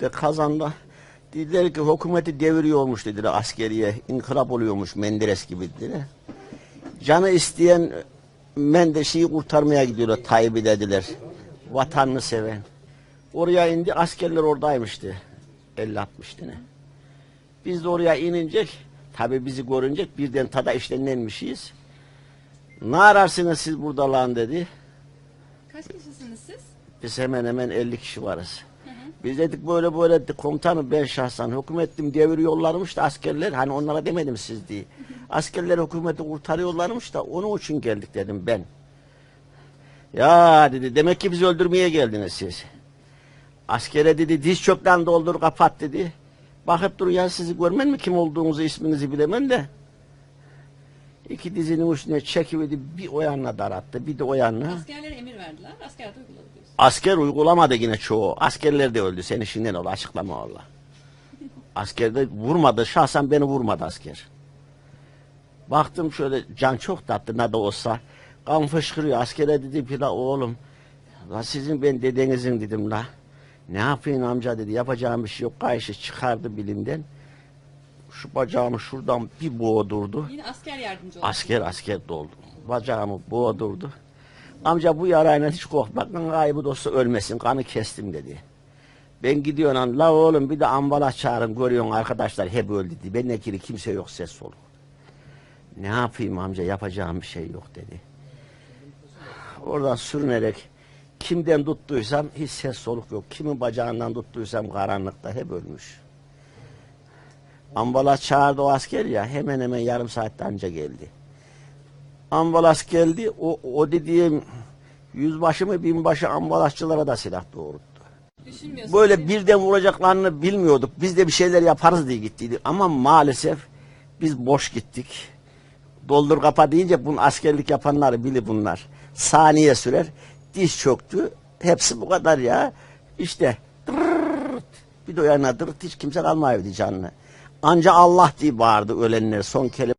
De kazanda dediler ki hükümeti deviriyormuş dediler askeriye. inkılap oluyormuş Menderes gibi dediler. Canı isteyen Mendeşe'yi kurtarmaya gidiyorlar Tayyip'i dediler. Vatanını seven. Oraya indi askerler oradaymıştı. 50-60 tane. Biz de oraya inince tabi bizi görünce birden tada işlenenmişiz. Ne ararsınız siz burada lan dedi. Kaç kişisiniz siz? Biz hemen hemen 50 kişi varız. Biz dedik böyle böyle dedik, komutanım ben şahsen hükümetim deviriyorlarmış da askerler hani onlara demedim siz diye. Askerler hükümeti kurtarıyorlarmış da onun için geldik dedim ben. Ya dedi demek ki bizi öldürmeye geldiniz siz. Askere dedi diz çöpten doldur kapat dedi. Bakıp dur ya sizi görmen mi kim olduğunuzu isminizi bilemem de. İki dizinin üstüne çekiverdi bir o yanına darattı bir de o yanına. Askerlere emir verdiler. Asker de uyguladı diyorsun. Asker uygulamadı yine çoğu. Askerler de öldü. Sen işinden ol. Açıklama Allah. Asker de vurmadı. Şahsen beni vurmadı asker. Baktım şöyle can çok tatlı ne de olsa. Kan fışkırıyor. Askere dedi ki la oğlum. La sizin ben dedenizin dedim la. Ne yapayım amca dedi. Yapacağım bir şey yok. Kayışı çıkardı bilimden. Şu bacağımı şuradan bir boğdurdu. Yine asker yardımcı oldu. Asker asker doldu. Bacağımı boğdurdu. Amca bu yarayla hiç korkma. Kaybı olsa ölmesin. Kanı kestim dedi. Ben gidiyorum lan. La oğlum bir de ambulans çağırın. Görüyorsun arkadaşlar hep öldü dedi. Ben nekili kimse yok ses soluk. Ne yapayım amca yapacağım bir şey yok dedi. Oradan sürünerek kimden tuttuysam hiç ses soluk yok. Kimin bacağından tuttuysam karanlıkta hep ölmüş. Ambulans çağırdı o asker ya hemen hemen yarım saatte anca geldi. Ambulans geldi o, o dediğim yüzbaşı mı binbaşı ambulansçılara da silah. Düşünmüyorsunuz. Böyle birden vuracaklarını bilmiyorduk. Biz de bir şeyler yaparız diye gittiydik. Ama maalesef biz boş gittik. Doldur kapa deyince bunun askerlik yapanları bili bunlar. Saniye sürer. Diş çöktü. Hepsi bu kadar ya. İşte dırrrt, bir de o yana dırrt hiç kimse kalmaydı canlı. Anca Allah diye bağırdı ölenler son kelime.